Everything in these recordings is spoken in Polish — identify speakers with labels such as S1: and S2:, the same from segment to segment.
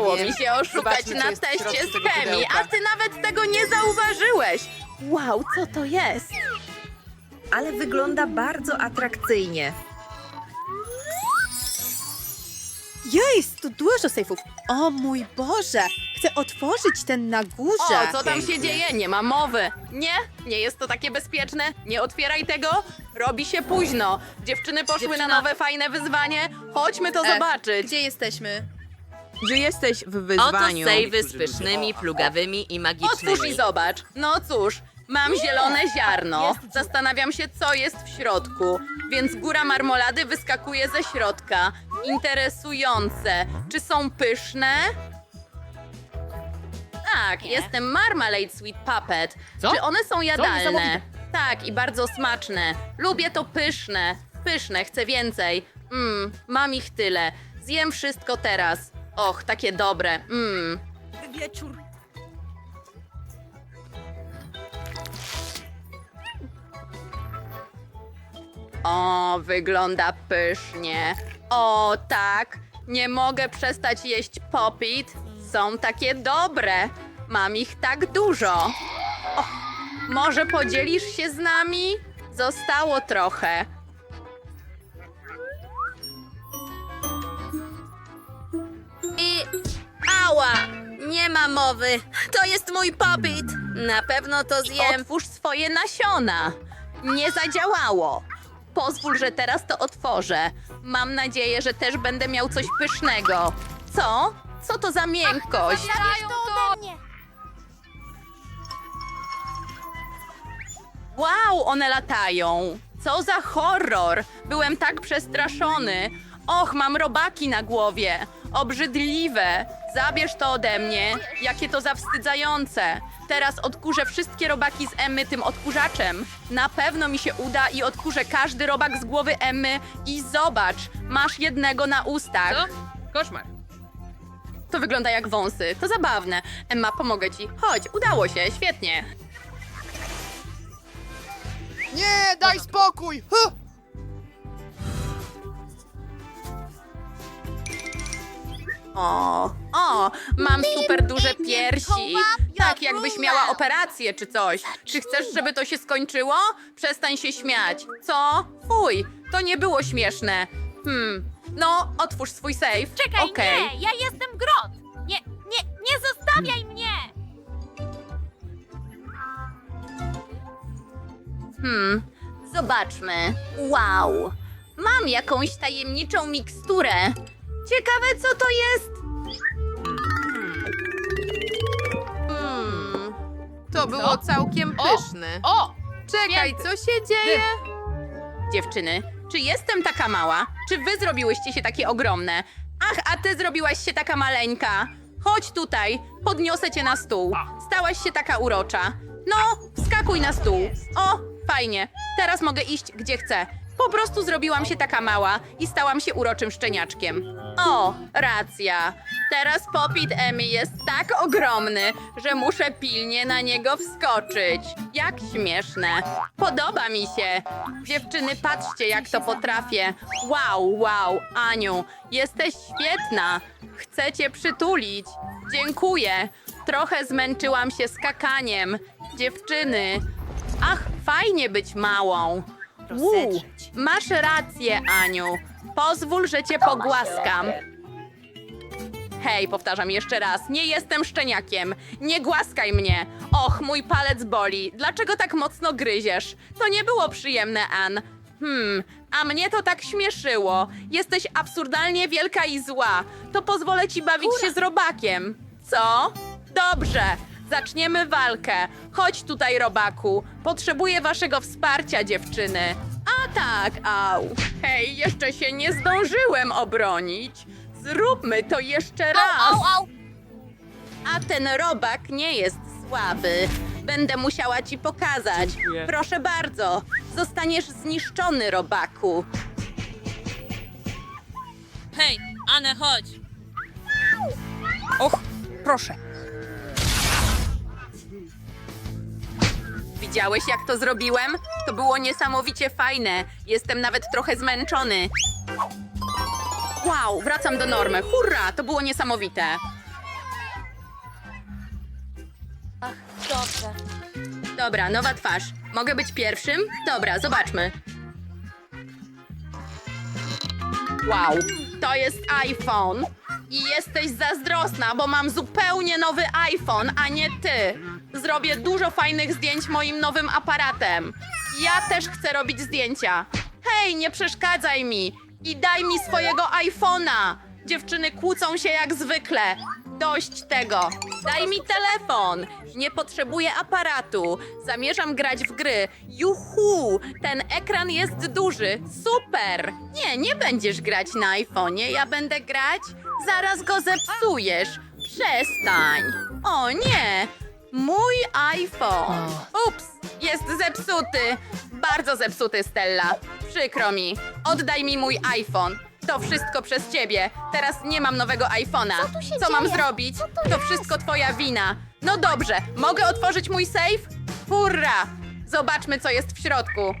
S1: Udało mi się oszukać
S2: Zobaczmy, co
S1: na
S2: jest w
S1: teście
S2: środku
S1: z
S2: tego
S1: chemii,
S2: pudełka.
S1: a ty nawet tego nie zauważyłeś. Wow, co to jest?
S3: Ale wygląda bardzo atrakcyjnie.
S4: Jest tu dużo sejfów. O mój Boże! Chcę otworzyć ten na górze.
S1: O, co tam się dzieje? Nie ma mowy. Nie, nie jest to takie bezpieczne. Nie otwieraj tego. Robi się późno. Dziewczyny poszły
S4: Dziewczyna-
S1: na nowe fajne wyzwanie. Chodźmy to
S4: E,
S1: zobaczyć.
S4: Gdzie jesteśmy?
S2: Gdzie jesteś w
S5: Oto
S2: wyzwaniu?
S5: sejwy z pysznymi, plugawymi i
S1: Otwórz i
S5: magicznymi.
S1: zobacz. No cóż, mam zielone ziarno. Zastanawiam się, co jest w środku. Więc góra marmolady wyskakuje ze środka. Interesujące. Czy są pyszne? Tak, jestem Marmalade Sweet Puppet.
S6: Co?
S1: Czy one są jadalne? Tak, i bardzo smaczne. Lubię to pyszne. Pyszne, chcę więcej. Mmm, mam ich tyle. Zjem wszystko teraz. Och, takie dobre. Mmm.
S4: Wieczór.
S1: O, wygląda pysznie. O, tak. Nie mogę przestać jeść popit. Są takie dobre. Mam ich tak dużo. Może podzielisz się z nami? Zostało trochę.
S5: Ała! Nie ma mowy. To jest mój popit. Na pewno to zjem.
S1: Otwórz swoje nasiona. Nie zadziałało. Pozwól, że teraz to otworzę. Mam nadzieję, że też będę miał coś pysznego. Co? Co to za miękkość? Wow, one latają! Co za horror! Byłem tak przestraszony. Och, mam robaki na głowie. Obrzydliwe. Zabierz to ode mnie. Jakie to zawstydzające. Teraz odkurzę wszystkie robaki z Emmy tym odkurzaczem. Na pewno mi się uda i odkurzę każdy robak z głowy Emmy i zobacz, masz jednego na ustach.
S6: Koszmar.
S1: To wygląda jak wąsy. To zabawne. Emma, pomogę ci. Chodź, udało się, świetnie.
S6: Nie, daj spokój! Huh!
S1: O, o, mam super duże piersi. Tak, jakbyś miała operację czy coś. Czy chcesz, żeby to się skończyło? Przestań się śmiać. Co? Fuj, to nie było śmieszne. Hmm, no, otwórz swój safe.
S7: Czekaj,
S1: Okej.
S7: nie! Ja jestem Grot! Nie, nie, nie zostawiaj mnie!
S1: Hmm, zobaczmy. Wow, mam jakąś tajemniczą miksturę. Ciekawe, co to jest. Hmm,
S2: To było całkiem
S6: O!
S2: pyszne.
S6: O!
S2: Czekaj, co się dzieje?
S1: Dziewczyny, czy jestem taka mała? Czy wy zrobiłyście się takie ogromne? Ach, a ty zrobiłaś się taka maleńka. Chodź tutaj, podniosę cię na stół. Stałaś się taka urocza. No, wskakuj na stół. O, fajnie. Teraz mogę iść, gdzie chcę. Po prostu zrobiłam się taka mała i stałam się uroczym szczeniaczkiem. O, racja. Teraz popit Emmy jest tak ogromny, że muszę pilnie na niego wskoczyć. Jak śmieszne. Podoba mi się. Dziewczyny, patrzcie, jak to potrafię. Wow, wow, Aniu, jesteś świetna. Chcę cię przytulić. Dziękuję. Trochę zmęczyłam się skakaniem. Dziewczyny. Ach, fajnie być małą. Uu, masz rację, Aniu. Pozwól, że cię pogłaskam. Hej, powtarzam jeszcze raz, nie jestem szczeniakiem. Nie głaskaj mnie. Och, mój palec boli. Dlaczego tak mocno gryziesz? To nie było przyjemne, Ann. Hmm, a mnie to tak śmieszyło. Jesteś absurdalnie wielka i zła. To pozwolę ci bawić się z robakiem. Co? Dobrze. Zaczniemy walkę. Chodź tutaj, robaku. Potrzebuję waszego wsparcia, dziewczyny. A tak, au. Hej, jeszcze się nie zdążyłem obronić. Zróbmy to jeszcze raz.
S7: Au, au, au!
S1: A ten robak nie jest słaby. Będę musiała ci pokazać. Proszę bardzo. Zostaniesz zniszczony, robaku.
S5: Hej, Anne, chodź.
S2: Och, proszę.
S1: Widziałeś, jak to zrobiłem? To było niesamowicie fajne. Jestem nawet trochę zmęczony. Wow, wracam do normy. Hurra, to było niesamowite.
S7: Ach, dobrze.
S1: Dobra, nowa twarz. Mogę być pierwszym? Dobra, zobaczmy. Wow, to jest iPhone. I jesteś zazdrosna, bo mam zupełnie nowy iPhone, a nie ty. Zrobię dużo fajnych zdjęć moim nowym aparatem. Ja też chcę robić zdjęcia. Hej, nie przeszkadzaj mi i daj mi swojego iPhone'a. Dziewczyny kłócą się jak zwykle. Dość tego. Daj mi telefon. Nie potrzebuję aparatu. Zamierzam grać w gry. Juhu! Ten ekran jest duży. Super! Nie, nie będziesz grać na iPhone'ie. Ja będę grać. Zaraz go zepsujesz. Przestań. O nie! Mój iPhone. Ups, jest zepsuty. Bardzo zepsuty, Stella. Przykro mi. Oddaj mi mój iPhone. To wszystko przez ciebie. Teraz nie mam nowego iPhone'a.
S7: tu się
S1: Co mam
S7: dzieje?
S1: zrobić?
S7: Co to
S1: To
S7: jest?
S1: wszystko twoja wina. No dobrze, mogę otworzyć mój safe? Hurra! Zobaczmy, co jest w środku.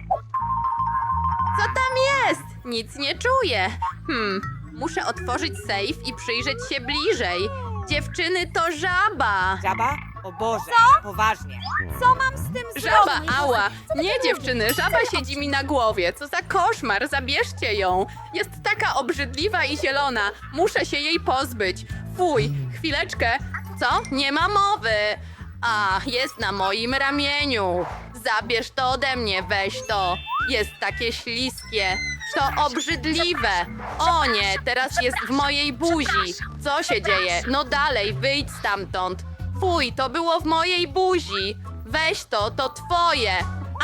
S1: Co tam jest? Nic nie czuję. Hmm, muszę otworzyć safe i przyjrzeć się bliżej. Dziewczyny, to żaba.
S8: Żaba? O Boże, poważnie.
S7: Co mam z tym
S1: Żaba,
S7: zrobić?
S1: ała! Nie dziewczyny, żaba siedzi mi na głowie. Co za koszmar, zabierzcie ją. Jest taka obrzydliwa i zielona. Muszę się jej pozbyć. Fuj, chwileczkę. Co? Nie ma mowy. Ach, jest na moim ramieniu. Zabierz to ode mnie, weź to. Jest takie śliskie. To obrzydliwe. O nie, teraz jest w mojej buzi. Co się dzieje? No dalej, wyjdź stamtąd. Fuj, to było w mojej buzi. Weź to, to twoje.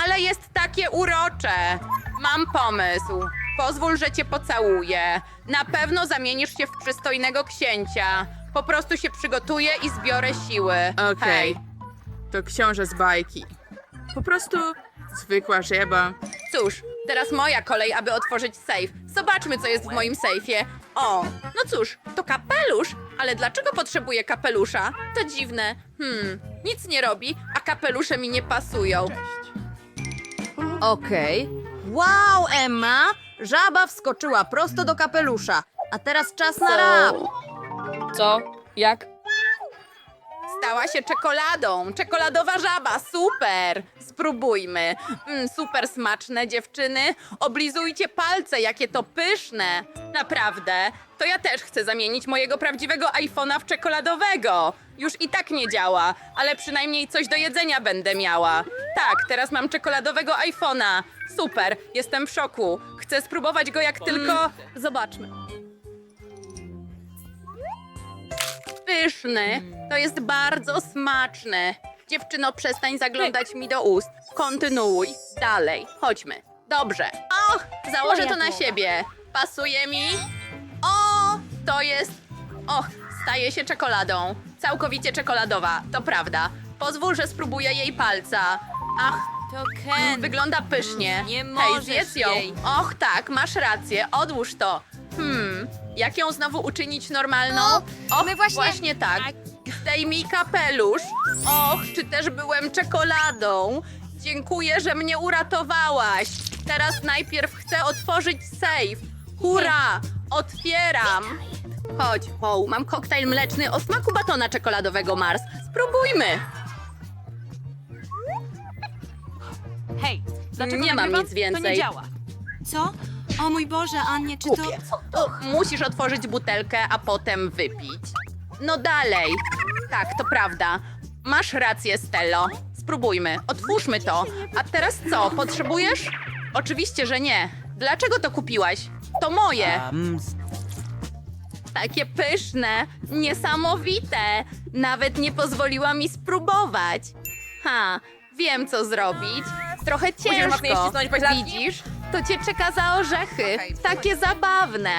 S1: Ale jest takie urocze. Mam pomysł. Pozwól, że cię pocałuję. Na pewno zamienisz się w przystojnego księcia. Po prostu się przygotuję i zbiorę siły.
S2: Okej.
S1: Hej.
S2: To książę z bajki. Po prostu zwykła żaba.
S1: Cóż, teraz moja kolej, aby otworzyć safe. Zobaczmy, co jest w moim sejfie. O, no cóż, to kapelusz. Ale dlaczego potrzebuję kapelusza? To dziwne. Hmm, nic nie robi, a kapelusze mi nie pasują.
S5: Okej. Wow, Emma! Żaba wskoczyła prosto do kapelusza. A teraz czas na rap.
S2: Co? Jak?
S1: Stała się czekoladą. Czekoladowa żaba, super! Spróbujmy. Mm, super smaczne dziewczyny. Oblizujcie palce, jakie to pyszne. Naprawdę. To ja też chcę zamienić mojego prawdziwego iPhone'a w czekoladowego. Już i tak nie działa, ale przynajmniej coś do jedzenia będę miała. Tak, teraz mam czekoladowego iPhone'a. Super, jestem w szoku. Chcę spróbować go jak tylko... Zobaczmy. Pyszny. To jest bardzo smaczne. Dziewczyno, przestań zaglądać mi do ust. Kontynuuj. Dalej. Chodźmy. Dobrze. Och, założę to na siebie. Pasuje mi? To jest... Och, staje się czekoladą. Całkowicie czekoladowa, to prawda. Pozwól, że spróbuję jej palca. Ach,
S5: To Ken.
S1: Wygląda pysznie.
S5: Nie
S1: Hej,
S5: możesz
S1: zjedz ją.
S5: jej.
S1: Och, tak, masz rację, odłóż to. Hmm, jak ją znowu uczynić normalną? Och,
S7: my właśnie-
S1: właśnie tak. Zdejmij kapelusz. Och, czy też byłem czekoladą? Dziękuję, że mnie uratowałaś. Teraz najpierw chcę otworzyć safe. Hurra! Otwieram. Chodź, o, mam koktajl mleczny o smaku batona czekoladowego Mars. Spróbujmy.
S8: Hej, dlaczego
S1: Nie mam
S8: nagrywam?
S1: nic więcej.
S8: To nie działa.
S9: Co? O mój Boże, Annie, czy to...
S1: Kupię. To musisz otworzyć butelkę, a potem wypić. No dalej. Tak, to prawda. Masz rację, Stello. Spróbujmy. Otwórzmy to. A teraz co? Potrzebujesz? Oczywiście, że nie. Dlaczego to kupiłaś? To moje. Takie pyszne, niesamowite. Nawet nie pozwoliła mi spróbować. Ha, wiem co zrobić. Trochę ciężko.
S2: mocniej ścisnąć pośladki?
S1: Widzisz? To cię czeka za orzechy. Takie zabawne.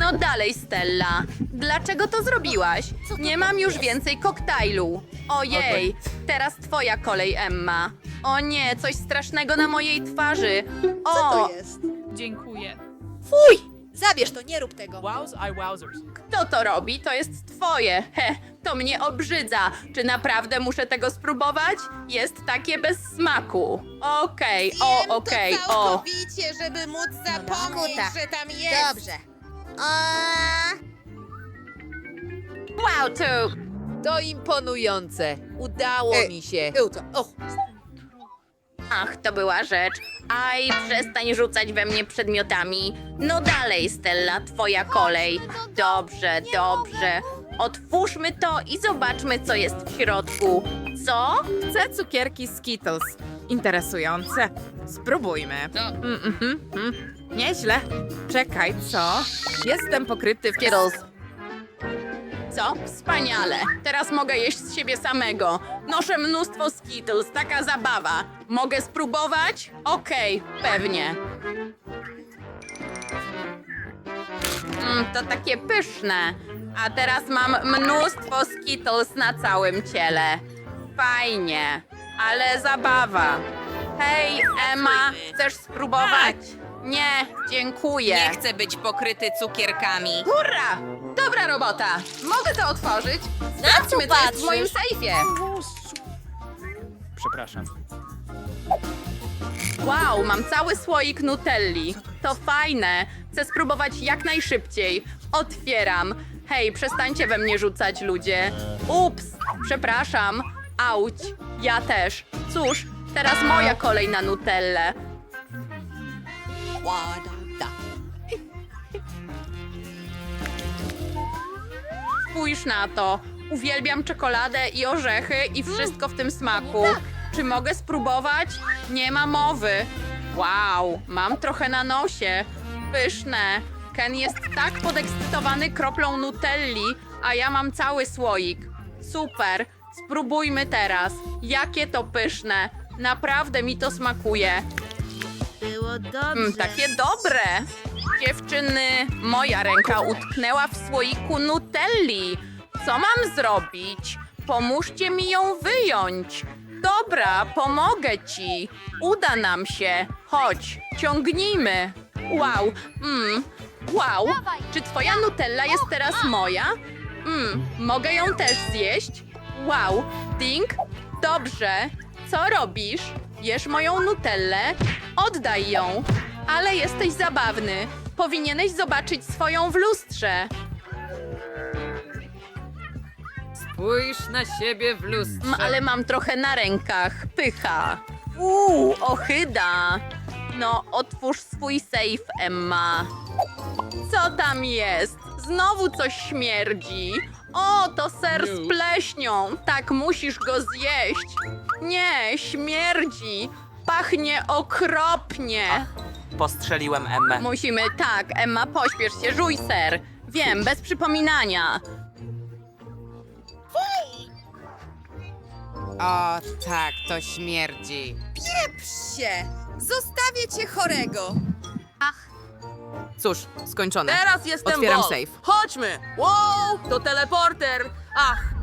S1: No dalej, Stella. Dlaczego to zrobiłaś? Nie mam już więcej koktajlu. Ojej, teraz twoja kolej, Emma. O nie, coś strasznego na mojej twarzy. O,
S10: Co to jest?
S8: Dziękuję.
S1: fuj!
S10: Zabierz to, nie rób tego.
S8: Wows, I wowzers.
S1: Kto to robi? To jest twoje. He, to mnie obrzydza. Czy naprawdę muszę tego spróbować? Jest takie bez smaku. Okej, o, okej,
S10: to
S1: o.
S10: całkowicie, żeby móc zapomnieć,
S7: Kuta.
S10: że tam jest.
S7: Dobrze. A...
S1: Wow, tu.
S10: To imponujące. Udało
S6: Ej,
S10: mi się.
S6: Och,
S1: Ach, to była rzecz. Aj, przestań rzucać we mnie przedmiotami. No dalej, Stella, twoja kolej. Dobrze, dobrze. Otwórzmy to i zobaczmy, co jest w środku. Co?
S2: Chcę cukierki Skittles. Interesujące. Spróbujmy. Mm, mhm, mm. Nieźle. Czekaj, co? Jestem pokryty w Skittles.
S1: Co? Wspaniale. Teraz mogę jeść z siebie samego. Noszę mnóstwo Skittles, taka zabawa. Mogę spróbować? Okej, pewnie. Mm, to takie pyszne. A teraz mam mnóstwo Skittles na całym ciele. Fajnie, ale zabawa. Hej, Emma, chcesz spróbować? Nie, dziękuję.
S3: Nie chcę być pokryty cukierkami.
S1: Hurra! Dobra robota! Mogę to otworzyć? Sprawdźmy, co jest w moim sejfie.
S11: Przepraszam.
S1: Wow, mam cały słoik Nutelli. To fajne. Chcę spróbować jak najszybciej. Otwieram. Hej, przestańcie we mnie rzucać, ludzie. Ups, przepraszam. Auć, ja też. Cóż, teraz moja kolej na Nutellę. Spójrz na to. Uwielbiam czekoladę i orzechy i wszystko w tym smaku. Czy mogę spróbować? Nie ma mowy. Wow, mam trochę na nosie. Pyszne. Ken jest tak podekscytowany kroplą Nutelli, a ja mam cały słoik. Super. Spróbujmy teraz. Jakie to pyszne. Naprawdę mi to smakuje.
S5: Było dobrze.
S1: Mm, takie dobre. Dziewczyny, moja ręka utknęła w słoiku Nutelli. Co mam zrobić? Pomóżcie mi ją wyjąć. Dobra, pomogę ci. Uda nam się. Chodź, ciągnijmy. Wow, mm, wow. Czy twoja Nutella jest teraz moja? Mm, mogę ją też zjeść? Wow, Ding, dobrze. Co robisz? Jesz moją Nutellę? Oddaj ją. Ale jesteś zabawny. Powinieneś zobaczyć swoją w lustrze.
S10: Spójrz na siebie w lustrze.
S1: Mm, ale mam trochę na rękach. Pycha. Uuu, ochyda. No, otwórz swój sejf, Emma. Co tam jest? Znowu coś śmierdzi. O, to ser z pleśnią. Tak, musisz go zjeść. Nie, śmierdzi. Pachnie okropnie.
S11: Postrzeliłem Emmę.
S1: Musimy, tak, Emma, pośpiesz się, żuj ser. Wiem, bez przypominania.
S10: O, tak, to śmierdzi.
S3: Psie! Zostawię cię chorego!
S2: Cóż, skończone.
S6: teraz jestem
S2: Otwieram
S6: Bolt.
S2: safe.
S6: Chodźmy. Wow, to teleporter. Ach,